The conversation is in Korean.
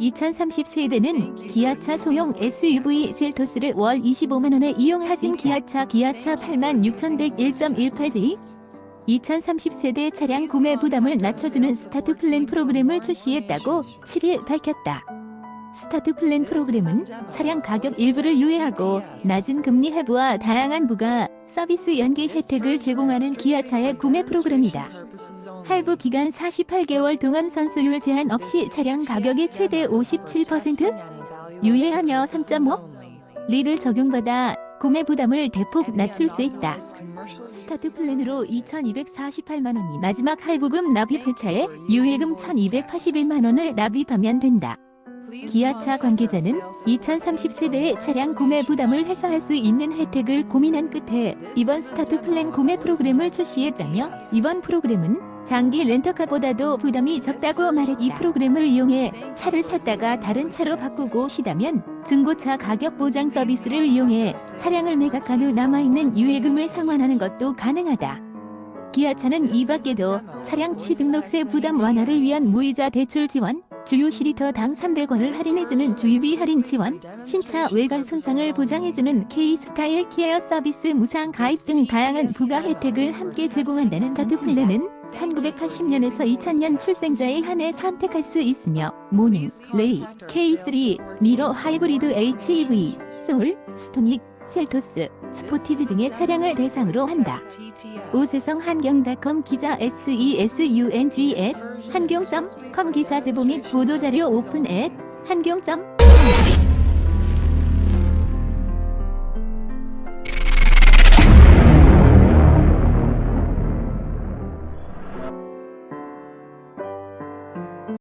2030 세대는 기아차 소형 SUV 셀토스를 월 25만원에 이용하진 기아차 기아차 86,101.18G 2030 세대 차량 구매 부담을 낮춰주는 스타트 플랜 프로그램을 출시했다고 7일 밝혔다. 스타트 플랜 프로그램은 차량 가격 일부를 유예하고 낮은 금리 할부와 다양한 부가 서비스 연계 혜택을 제공하는 기아차의 구매 프로그램이다. 할부 기간 48개월 동안 선수율 제한 없이 차량 가격의 최대 57% 유예하며 3.5 리를 적용받아 구매 부담을 대폭 낮출 수 있다. 스타트 플랜으로 2,248만 원이 마지막 할부금 납입 회차에 유예금 1,281만 원을 납입하면 된다. 기아차 관계자는 2030 세대의 차량 구매 부담을 해소할 수 있는 혜택을 고민한 끝에 이번 스타트 플랜 구매 프로그램을 출시했다며 이번 프로그램은 장기 렌터카보다도 부담이 적다고 말했다. 이 프로그램을 이용해 차를 샀다가 다른 차로 바꾸고 시다면 중고차 가격 보장 서비스를 이용해 차량을 매각한 후 남아있는 유예금을 상환하는 것도 가능하다. 기아차는 이 밖에도 차량 취등록세 부담 완화를 위한 무이자 대출 지원, 주유 시리터당 300원을 할인해주는 주유비 할인 지원, 신차 외관 손상을 보장해주는 K-스타일 케어 서비스 무상 가입 등 다양한 부가 혜택을 함께 제공한다는 다트 플랜은 1980년에서 2000년 출생자에 한해 선택할 수 있으며 모닝, 레이, K3, 미러 하이브리드 HEV, 소울, 스토닉, 셀토스, 스포티지 등의 차량을 대상으로 한다. 오세성 한경닷컴 기자 SESUNG 앱 한경.com 기사 제보 및 보도자료 오픈 앱 한경.com